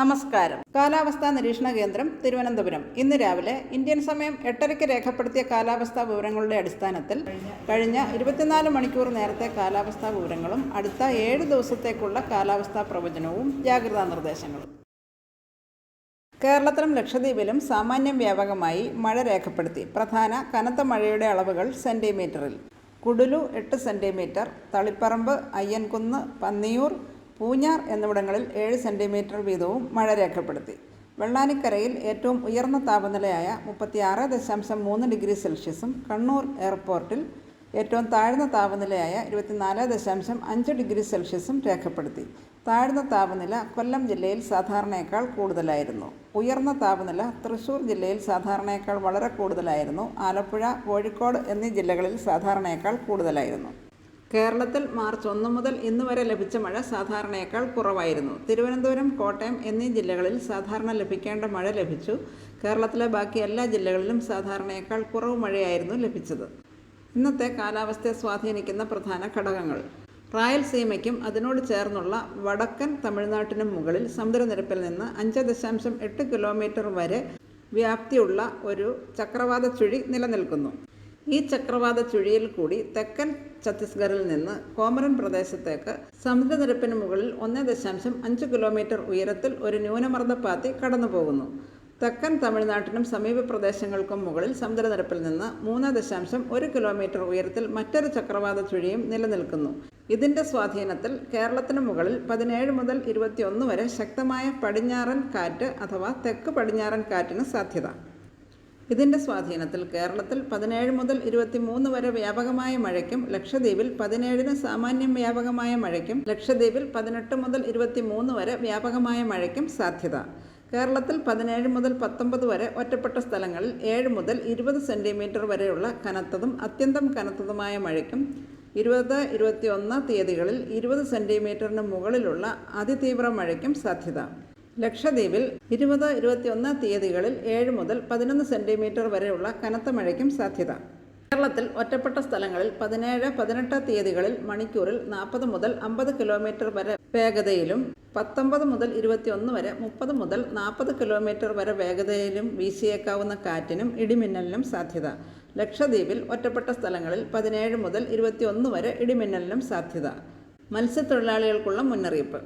നമസ്കാരം. കാലാവസ്ഥാ നിരീക്ഷണ കേന്ദ്രം തിരുവനന്തപുരം. ഇന്ന് രാവിലെ ഇന്ത്യൻ സമയം എട്ടരയ്ക്ക് രേഖപ്പെടുത്തിയ കാലാവസ്ഥാ വിവരങ്ങളുടെ അടിസ്ഥാനത്തിൽ കഴിഞ്ഞ ഇരുപത്തിനാല് മണിക്കൂർ നേരത്തെ കാലാവസ്ഥാ വിവരങ്ങളും അടുത്ത ഏഴ് ദിവസത്തേക്കുള്ള കാലാവസ്ഥാ പ്രവചനവും ജാഗ്രതാ നിർദ്ദേശങ്ങളും. കേരളത്തിലും ലക്ഷദ്വീപിലും സാമാന്യം വ്യാപകമായി മഴ രേഖപ്പെടുത്തി. പ്രധാന കനത്ത മഴയുടെ അളവുകൾ സെന്റിമീറ്ററിൽ കുടുലു എട്ട് സെന്റിമീറ്റർ തളിപ്പറമ്പ് അയ്യൻകുന്ന് പന്നിയൂർ പൂഞ്ഞാർ എന്നിവിടങ്ങളിൽ ഏഴ് സെന്റിമീറ്റർ വീതവും മഴ രേഖപ്പെടുത്തി. വെള്ളാനിക്കരയിൽ ഏറ്റവും ഉയർന്ന താപനിലയായ മുപ്പത്തിയാറ് ദശാംശം മൂന്ന് ഡിഗ്രി സെൽഷ്യസും കണ്ണൂർ എയർപോർട്ടിൽ ഏറ്റവും താഴ്ന്ന താപനിലയായ ഇരുപത്തിനാല് ദശാംശം അഞ്ച് ഡിഗ്രി സെൽഷ്യസും രേഖപ്പെടുത്തി. താഴ്ന്ന താപനില കൊല്ലം ജില്ലയിൽ സാധാരണയേക്കാൾ കൂടുതലായിരുന്നു. ഉയർന്ന താപനില തൃശ്ശൂർ ജില്ലയിൽ സാധാരണയേക്കാൾ വളരെ കൂടുതലായിരുന്നു. ആലപ്പുഴ കോഴിക്കോട് എന്നീ ജില്ലകളിൽ സാധാരണയേക്കാൾ കൂടുതലായിരുന്നു. കേരളത്തിൽ മാർച്ച് ഒന്ന് മുതൽ ഇന്ന് വരെ ലഭിച്ച മഴ സാധാരണയേക്കാൾ കുറവായിരുന്നു. തിരുവനന്തപുരം കോട്ടയം എന്നീ ജില്ലകളിൽ സാധാരണ ലഭിക്കേണ്ട മഴ ലഭിച്ചു. കേരളത്തിലെ ബാക്കി എല്ലാ ജില്ലകളിലും സാധാരണയേക്കാൾ കുറവ് മഴയായിരുന്നു ലഭിച്ചത്. ഇന്നത്തെ കാലാവസ്ഥയെ സ്വാധീനിക്കുന്ന പ്രധാന ഘടകങ്ങൾ. റായൽസീമയ്ക്കും അതിനോട് ചേർന്നുള്ള വടക്കൻ തമിഴ്നാട്ടിനും മുകളിൽ സമുദ്രനിരപ്പിൽ നിന്ന് അഞ്ച് ദശാംശം എട്ട് കിലോമീറ്റർ വരെ വ്യാപ്തിയുള്ള ഒരു ചക്രവാത ചുഴി നിലനിൽക്കുന്നു. ഈ ചക്രവാത ചുഴിയിൽ കൂടി തെക്കൻ ഛത്തീസ്ഗറിൽ നിന്ന് കോമരൻ പ്രദേശത്തേക്ക് സമുദ്രനിരപ്പിന് മുകളിൽ ഒന്ന് ദശാംശം അഞ്ച് കിലോമീറ്റർ ഉയരത്തിൽ ഒരു ന്യൂനമർദ്ദപ്പാത്തി കടന്നുപോകുന്നു. തെക്കൻ തമിഴ്നാട്ടിനും സമീപ പ്രദേശങ്ങൾക്കും മുകളിൽ സമുദ്രനിരപ്പിൽ നിന്ന് മൂന്ന് ദശാംശം ഒരു കിലോമീറ്റർ ഉയരത്തിൽ മറ്റൊരു ചക്രവാത ചുഴിയും നിലനിൽക്കുന്നു. ഇതിന്റെ സ്വാധീനത്തിൽ കേരളത്തിന് മുകളിൽ പതിനേഴ് മുതൽ ഇരുപത്തിയൊന്ന് വരെ ശക്തമായ പടിഞ്ഞാറൻ കാറ്റ് അഥവാ തെക്ക് പടിഞ്ഞാറൻ കാറ്റിന് സാധ്യത. ഇതിന്റെ സ്വാധീനത്തിൽ കേരളത്തിൽ പതിനേഴ് മുതൽ ഇരുപത്തിമൂന്ന് വരെ വ്യാപകമായ മഴയ്ക്കും ലക്ഷദ്വീപിൽ പതിനേഴിന് സാമാന്യം വ്യാപകമായ മഴയ്ക്കും ലക്ഷദ്വീപിൽ പതിനെട്ട് മുതൽ ഇരുപത്തിമൂന്ന് വരെ വ്യാപകമായ മഴയ്ക്കും സാധ്യത. കേരളത്തിൽ പതിനേഴ് മുതൽ പത്തൊമ്പത് വരെ ഒറ്റപ്പെട്ട സ്ഥലങ്ങളിൽ ഏഴ് മുതൽ ഇരുപത് സെന്റിമീറ്റർ വരെയുള്ള കനത്തതും അത്യന്തം കനത്തതുമായ മഴയ്ക്കും ഇരുപത് ഇരുപത്തിയൊന്ന് തീയതികളിൽ ഇരുപത് സെന്റിമീറ്ററിന് മുകളിലുള്ള അതിതീവ്ര മഴയ്ക്കും സാധ്യത. ലക്ഷദ്വീപിൽ ഇരുപത് ഇരുപത്തിയൊന്ന് തീയതികളിൽ ഏഴ് മുതൽ പതിനൊന്ന് സെന്റിമീറ്റർ വരെയുള്ള കനത്ത മഴയ്ക്കും സാധ്യത. കേരളത്തിൽ ഒറ്റപ്പെട്ട സ്ഥലങ്ങളിൽ പതിനേഴ് പതിനെട്ട് തീയതികളിൽ മണിക്കൂറിൽ നാൽപ്പത് മുതൽ അമ്പത് കിലോമീറ്റർ വരെ വേഗതയിലും പത്തൊമ്പത് മുതൽ ഇരുപത്തിയൊന്ന് വരെ മുപ്പത് മുതൽ നാൽപ്പത് കിലോമീറ്റർ വരെ വേഗതയിലും വീശിയേക്കാവുന്ന കാറ്റിനും ഇടിമിന്നലിനും സാധ്യത. ലക്ഷദ്വീപിൽ ഒറ്റപ്പെട്ട സ്ഥലങ്ങളിൽ പതിനേഴ് മുതൽ ഇരുപത്തിയൊന്ന് വരെ ഇടിമിന്നലിനും സാധ്യത. മത്സ്യത്തൊഴിലാളികൾക്കുള്ള മുന്നറിയിപ്പ്.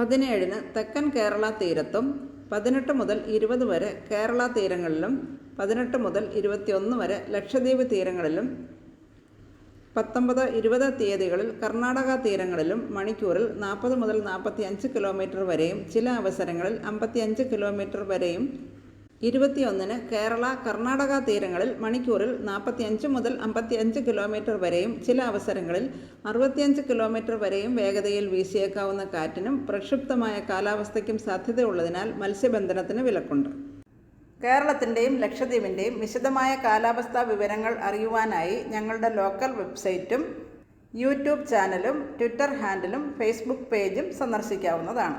പതിനേഴിന് തെക്കൻ കേരള തീരത്തും പതിനെട്ട് മുതൽ ഇരുപത് വരെ കേരള തീരങ്ങളിലും പതിനെട്ട് മുതൽ ഇരുപത്തിയൊന്ന് വരെ ലക്ഷദ്വീപ് തീരങ്ങളിലും പത്തൊമ്പത് ഇരുപത് തീയതികളിൽ കർണാടക തീരങ്ങളിലും മണിക്കൂറിൽ നാൽപ്പത് മുതൽ നാൽപ്പത്തി അഞ്ച് കിലോമീറ്റർ വരെയും ചില അവസരങ്ങളിൽ അമ്പത്തിയഞ്ച് കിലോമീറ്റർ വരെയും ഇരുപത്തിയൊന്നിന് കേരള കർണാടക തീരങ്ങളിൽ മണിക്കൂറിൽ നാൽപ്പത്തിയഞ്ച് മുതൽ അമ്പത്തിയഞ്ച് കിലോമീറ്റർ വരെയും ചില അവസരങ്ങളിൽ അറുപത്തിയഞ്ച് കിലോമീറ്റർ വരെയും വേഗതയിൽ വീശിയേക്കാവുന്ന കാറ്റിനും പ്രക്ഷുബ്ധമായ കാലാവസ്ഥയ്ക്കും സാധ്യതയുള്ളതിനാൽ മത്സ്യബന്ധനത്തിന് വിലക്കുണ്ട്. കേരളത്തിന്റെയും ലക്ഷദ്വീപിന്റെയും വിശദമായ കാലാവസ്ഥാ വിവരങ്ങൾ അറിയുവാനായി ഞങ്ങളുടെ ലോക്കൽ വെബ്സൈറ്റും യൂട്യൂബ് ചാനലും ട്വിറ്റർ ഹാൻഡിലും ഫേസ്ബുക്ക് പേജും സന്ദർശിക്കാവുന്നതാണ്.